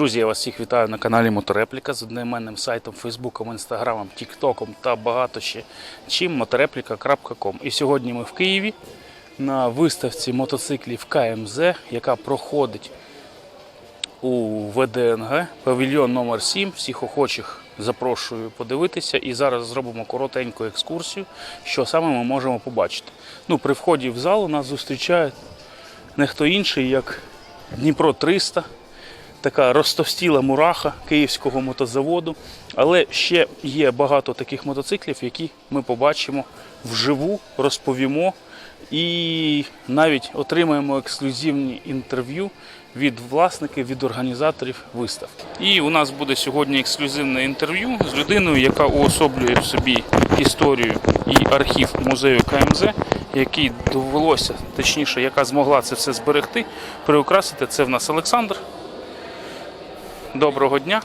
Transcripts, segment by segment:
Друзі, я вас всіх вітаю на каналі Моторепліка з одноіменним сайтом, Фейсбуком, Інстаграмом, Тіктоком та багато ще чим motoreplika.com. І сьогодні ми в Києві на виставці мотоциклів КМЗ, яка проходить у ВДНГ, павільйон номер 7 Всіх охочих запрошую подивитися. І зараз зробимо коротеньку екскурсію, що саме ми можемо побачити. Ну, при вході в залу нас зустрічає не хто інший, як Дніпро 300 така розтовстіла мураха київського мотозаводу. Але ще є багато таких мотоциклів, які ми побачимо вживу, розповімо і навіть отримаємо ексклюзивні інтерв'ю від власників, від організаторів виставки. І у нас буде сьогодні ексклюзивне інтерв'ю з людиною, яка уособлює в собі історію і архів музею КМЗ, який довелося, точніше, яка змогла це все зберегти, приукрасити. Це в нас Олександр. Доброго дня.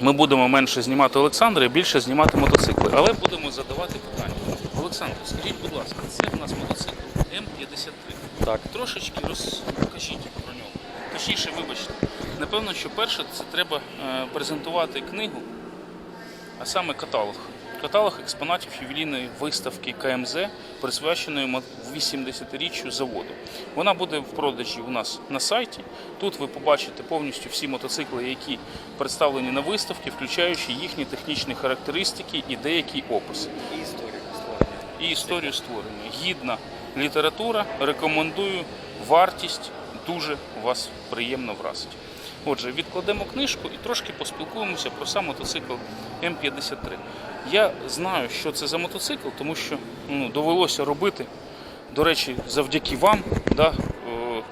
Ми будемо менше знімати Олександра і більше знімати мотоцикли, але будемо задавати питання. Олександр, скажіть, будь ласка, це в нас мотоцикл М53. Так. Трошечки розкажіть про нього. Точніше, вибачте. Напевно, що перше це треба е, презентувати книгу, а саме каталог. Каталог експонатів ювілейної виставки КМЗ, присвяченої мо- 80-річчю заводу. Вона буде в продажі у нас на сайті. Тут ви побачите повністю всі мотоцикли, які представлені на виставці, включаючи їхні технічні характеристики і деякі описи. І історію створення. І історію створення. Гідна література. Рекомендую. Вартість дуже вас приємно вразить. Отже, відкладемо книжку і трошки поспілкуємося про сам мотоцикл М53. Я знаю, що це за мотоцикл, тому що ну, довелося робити. До речі, завдяки вам да, е,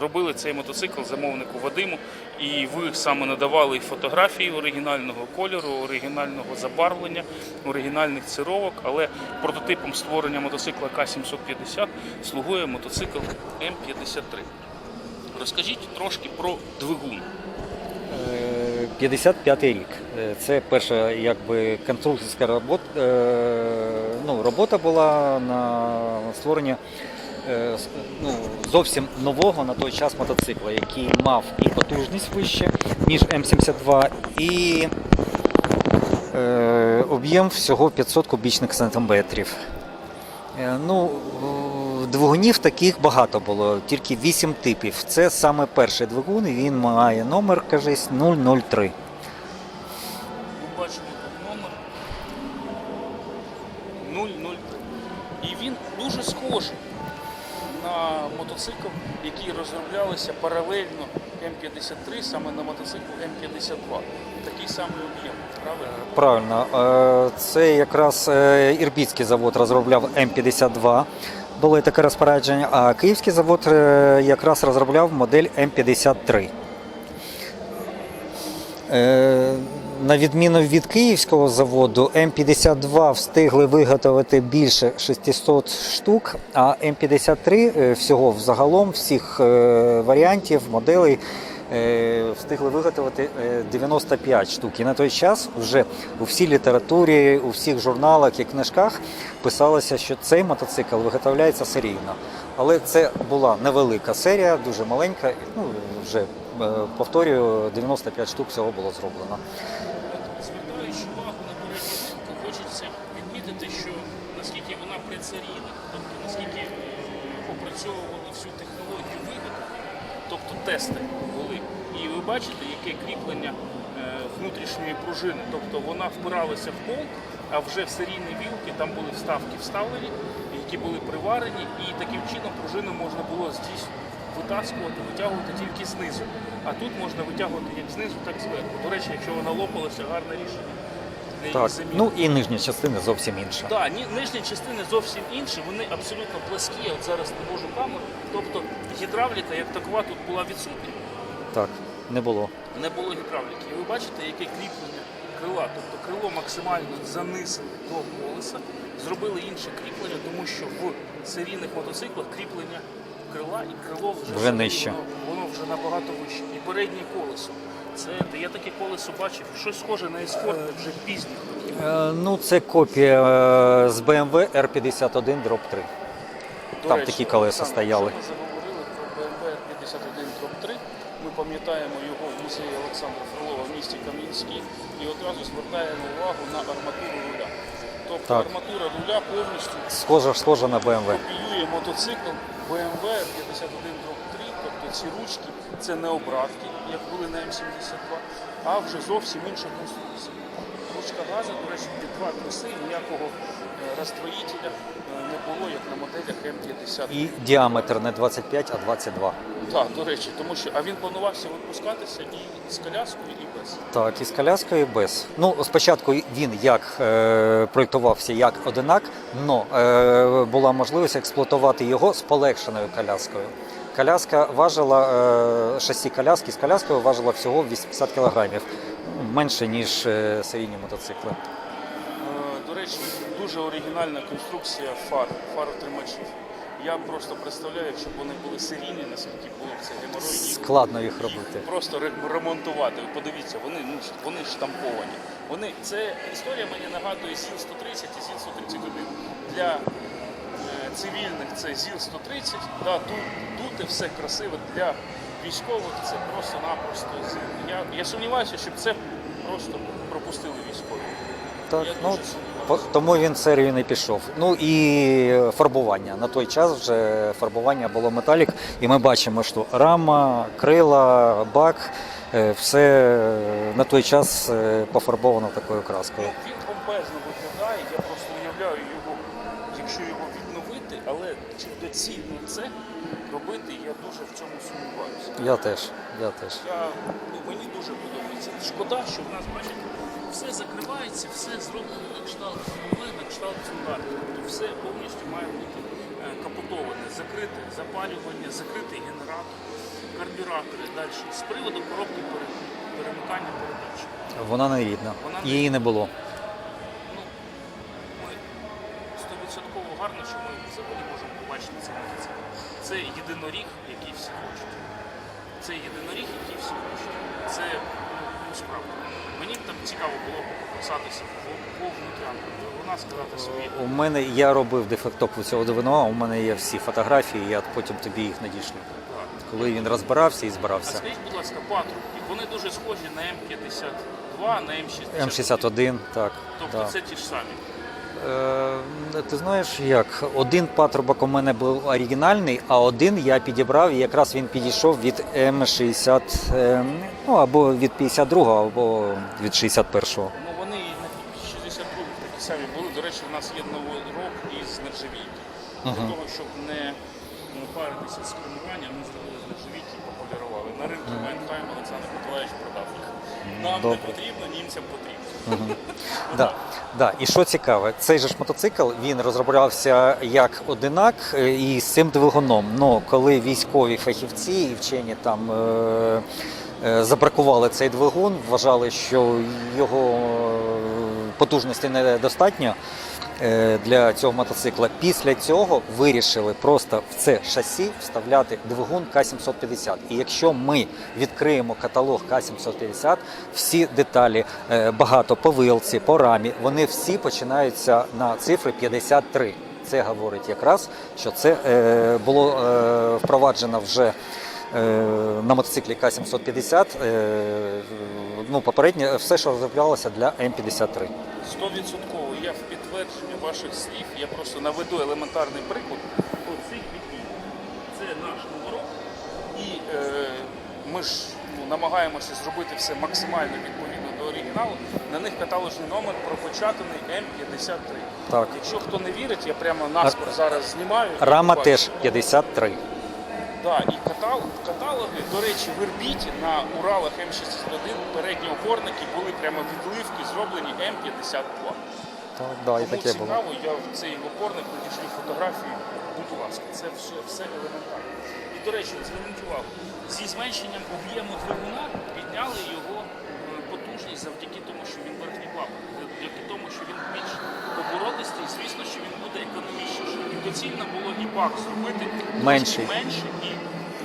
робили цей мотоцикл замовнику Вадиму, і ви саме надавали фотографії оригінального кольору, оригінального забарвлення, оригінальних цировок, але прототипом створення мотоцикла К-750 слугує мотоцикл М53. Розкажіть трошки про двигун. Е, 55 рік. Е, Це перша якби конструкторська робота, ну, робота була на створення е, ну, зовсім нового на той час мотоцикла, який мав і потужність вище, ніж М72, і е, об'єм всього 500 кубічних сантиметрів. Е, Ну, двигунів таких багато було, тільки 8 типів. Це саме перший двигун, і він має номер, кажись, 003. Ми бачимо тут номер 003. І він дуже схожий на мотоцикл, який розроблялися паралельно М53, саме на мотоцикл М52. Такий самий об'єм, правильно? Правильно, е, це якраз е, Ірбітський завод розробляв М52. Було таке розпорядження, а Київський завод е, якраз розробляв модель М53. Е, На відміну від київського заводу, М52 встигли виготовити більше 600 штук, а М53 е, всього взагалом всіх варіантів, моделей встигли виготовити е, 95 штук. І на той час вже у всій літературі, у всіх журналах і книжках писалося, що цей мотоцикл виготовляється серійно. Але це була невелика серія, дуже маленька. Ну вже е, повторюю, 95 штук всього було зроблено. Звертаючи увагу на линку, хочеться відмітити, що наскільки вона предсерійна, тобто наскільки е, опрацьовували всю технологію виготовлення, тобто тести бачите, яке кріплення е, внутрішньої пружини. Тобто вона впиралася в болт, а вже в серійній вілки там були вставки вставлені, які були приварені, і таким чином пружину можна було здійснювати. Витаскувати, витягувати тільки знизу. А тут можна витягувати як знизу, так і зверху. До речі, якщо вона лопалася, гарне рішення. для Так, заміни. ну і нижня частина зовсім інша. Так, ні- нижні частини зовсім інші, вони абсолютно пласкі. Я От зараз навожу камеру. Тобто гідравліка як такова тут була відсутня. Так, не було. Не було гідравліки. І ви бачите, яке кріплення крила. Тобто крило максимально занизили до колеса, зробили інше кріплення, тому що в серійних мотоциклах кріплення крила і крило вже, Вже нижче. Воно, вже набагато вище. І переднє колесо. Це я таке колесо бачив, щось схоже на ескорт вже пізніх. Е, ну, це копія е, з BMW R51 Drop 3. До Там речі, такі колеса Олександр, стояли. Ми заговорили про BMW 51 3 Ми пам'ятаємо його в станції Олександра Фролова в місті Кам'янський і одразу звертаємо увагу на арматуру руля. Тобто Так. арматура руля повністю Схоже, схоже на BMW. копіює мотоцикл BMW 51 3, тобто ці ручки це не обратки, як були на М72, а вже зовсім інша конструкція. Ручка газу, до речі, під два труси, ніякого е, розтворителя е, не було, як на моделях М50. І діаметр не 25, а 22. Так, до речі, тому що а він планувався випускатися і з коляскою, і без. Так, і з коляскою і без. Ну, спочатку він як е, проєктувався як одинак, але була можливість експлуатувати його з полегшеною коляскою. Коляска важила, е, шасі коляски з коляскою важила всього 80 кілограмів, менше, ніж е, серійні мотоцикли. Речі, дуже оригінальна конструкція фар, фаротримачів. Я просто представляю, якщо б вони були серійні, наскільки було б це геморрой Складно їх робити. просто ремонтувати. Ви Подивіться, вони ну вони штамповані. Вони це історія мені нагадує ЗІЛ 130 і ЗІЛ 131. Для е, цивільних це ЗІЛ 130. Да, тут, тут все красиво. Для військових це просто-напросто ЗІЛ. Я, я сумніваюся, щоб це просто пропустили військові. Так, Я ну, дуже сумніваюся. Тому він серію не пішов. Ну і фарбування. На той час вже фарбування було металік, і ми бачимо, що рама, крила, бак, е, все на той час е, пофарбовано такою краскою. Він помпезно виглядає, я просто уявляю його, якщо його відновити, але чи доцільно це робити, я дуже в цьому сумніваюся. Я теж, я теж. Я, ну, мені дуже подобається. Шкода, що в нас, бачите, все закривається, все зроблено на кшталт фірми, на кшталт цундарки. Тобто все повністю має бути е, капотоване, закрите запалювання, закритий генератор, карбюратори. Далі. З приводу коробки пере- перемикання передач. Вона не рідна. Вона не- Її не було. Ну, ми стовідсотково гарно, що ми взагалі можемо побачити цей мотоцикл. Це єдиноріг, який всі хочуть. Це єдиноріг, який всі хочуть. Це ну, справді. Мені там цікаво було б по, внутрянку, вона сказати собі. У мене я робив дефектоп цього двигуна, у мене є всі фотографії, я потім тобі їх надішлю. Так. Коли він розбирався і А збирався. скажіть, будь ласка, патрубки, вони дуже схожі на М52, на М61. М61, так. Тобто так. це ті ж самі. Е, Ти знаєш як? Один патрубок у мене був оригінальний, а один я підібрав, і якраз він підійшов від М60, е, ну або від 52-го, або від 61-го. Ну вони і на 62 такі самі були. До речі, у нас є новий рок із нержавійки. Для Ага. того, щоб не паритися з керуванням, ми зробили з і пополірували. На ринку Майнхайм Олександр Миколаївич продав їх. Нам Добре. не потрібно, німцям потрібно. Да, да. І що цікаве, цей же ж мотоцикл він розроблявся як одинак е, і з цим двигуном. Ну коли військові фахівці і вчені там е, е, забракували цей двигун, вважали, що його е, потужності недостатньо. е, Для цього мотоцикла після цього вирішили просто в це шасі вставляти двигун К750. І якщо ми відкриємо каталог К750, всі деталі е, багато по вилці, по рамі, вони всі починаються на цифри 53. Це говорить якраз, що це е, було е, впроваджено вже е, на мотоциклі К750. Е, ну, попередньо все, що розроблялося для М53. Стовідсотково я в підтвердження ваших слів, я просто наведу елементарний приклад. Оцих віків. Це наш номерок. І е, ми ж ну, намагаємося зробити все максимально відповідно до оригіналу. На них каталожний номер пропечатаний М53. Так. Якщо хто не вірить, я прямо наскоро зараз знімаю. Рама теж 53. Да, і каталог, каталоги, до речі, в Ірбіті на Уралах М61 передні опорники були прямо відливки, зроблені М52. Так, да, і Кому таке було. цікаво, я в цей опорник надішлю фотографії, будь ласка, це все, все елементарно. І, до речі, зверніть увагу, зі зменшенням об'єму двигуна підняли його е, потужність завдяки тому, що він верхній клапан, завдяки тому, що він більш оборотистий, звісно, що він буде економічніший. І доцільно було і бак зробити Менший. менше і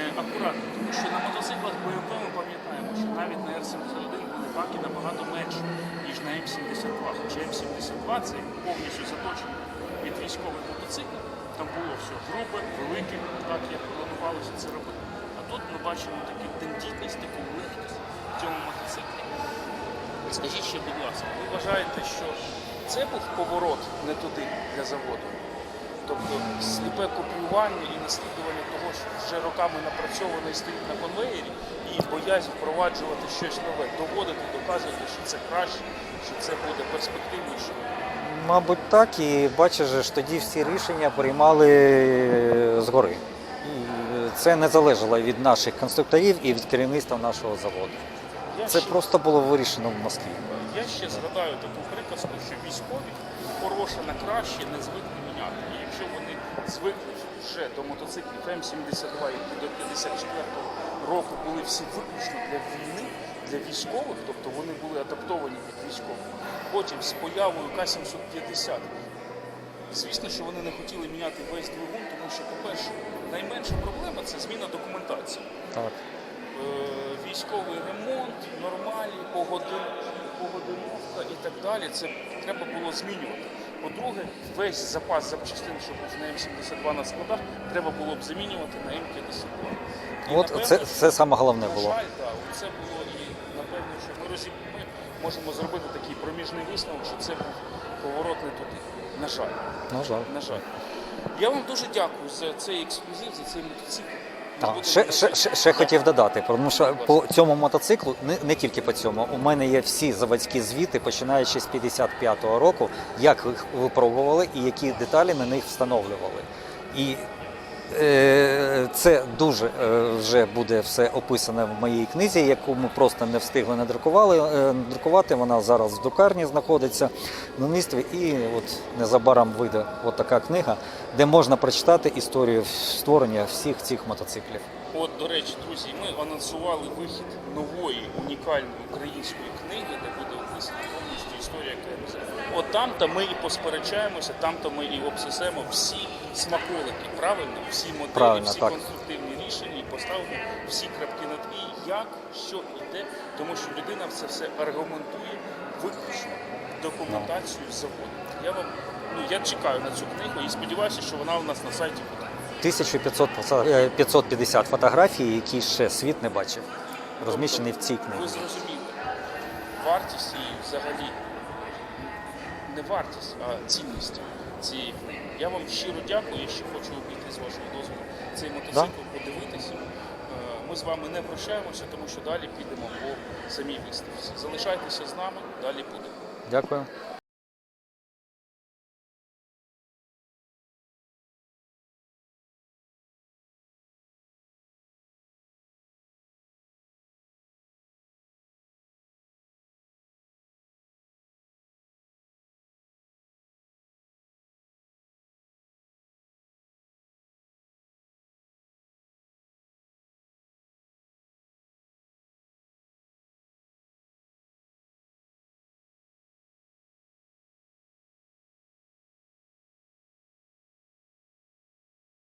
е, акуратно. Тому що на мотоциклах BMW ми пам'ятаємо, що навіть на R71 були баки набагато менші, ніж на М72. Хоча М72 це повністю заточений від військових мотоцикл. Там було все грубе, велике, так як планувалося це робити. А тут ми бачимо таку тендітність, таку легкість. цьому мотоциклі. Скажіть ще, будь ласка, ви вважаєте, що це був поворот не туди для заводу? Тобто сліпе копіювання і наслідування того, що вже роками напрацьовано і стоїть на конвеєрі, і боязнь впроваджувати щось нове, доводити, доказувати, що це краще, що це буде перспективніше. Мабуть, так, і бачиш, ж тоді всі рішення приймали е, згори. Це не залежало від наших конструкторів і від керівництва нашого заводу. Я Це ще- просто було вирішено в Москві. Я ще згадаю таку приказку, що військові хороше на краще не звикли міняти. І звикли вже до мотоциклів М72, які до 54-го року були всі виключно для війни, для військових, тобто вони були адаптовані під військових. Потім з появою К-750 Звісно, що вони не хотіли міняти весь двигун, тому що, по-перше, найменша проблема це зміна документації. Так. Е, військовий ремонт, нормалі, погодин, погодиновка і так далі. Це треба було змінювати. По-друге, весь запас запчастин, що був на М72 на складах, треба було б замінювати на М52. От напевно, це, це саме головне на було. жаль, от це було і напевно, що ми, розіб... ми можемо зробити такий проміжний висновок, що це був поворот не туди. На жаль. На жаль. На жаль. Я вам дуже дякую за цей ексклюзив, за цей мотоцикл. Так, ще, ще, ще, ще хотів додати, тому що по цьому мотоциклу, не, не тільки по цьому, у мене є всі заводські звіти, починаючи з 55-го року, як їх випробували і які деталі на них встановлювали. І це дуже е, вже буде все описане в моїй книзі, яку ми просто не встигли надрукували, е, надрукувати. Вона зараз в друкарні знаходиться в місті, і от незабаром вийде от така книга, де можна прочитати історію створення всіх цих мотоциклів. От, до речі, друзі, ми анонсували вихід нової унікальної української книги, де буде описана повністю історія КМЗ. От там-то ми і посперечаємося, там-то ми і обсосемо всі смаколики, правильно? Всі моделі, Правильно, всі так. конструктивні рішення і поставимо всі крапки над і, як, що і де, тому що людина це все аргументує виключно документацією заводу. Я вам ну я чекаю на цю книгу і сподіваюся, що вона у нас на сайті буде. 1500 фото- е, 550 фотографій, які ще світ не бачив, розміщені в цій Ви зрозуміли, вартість її взагалі не вартість, а цінність цієї книги. Я вам щиро дякую, я ще хочу обійти з вашого дозволу цей мотоцикл, подивитися. Е, Ми з вами не прощаємося, тому що далі підемо по самій виставці. Залишайтеся з нами, далі будемо. Дякую.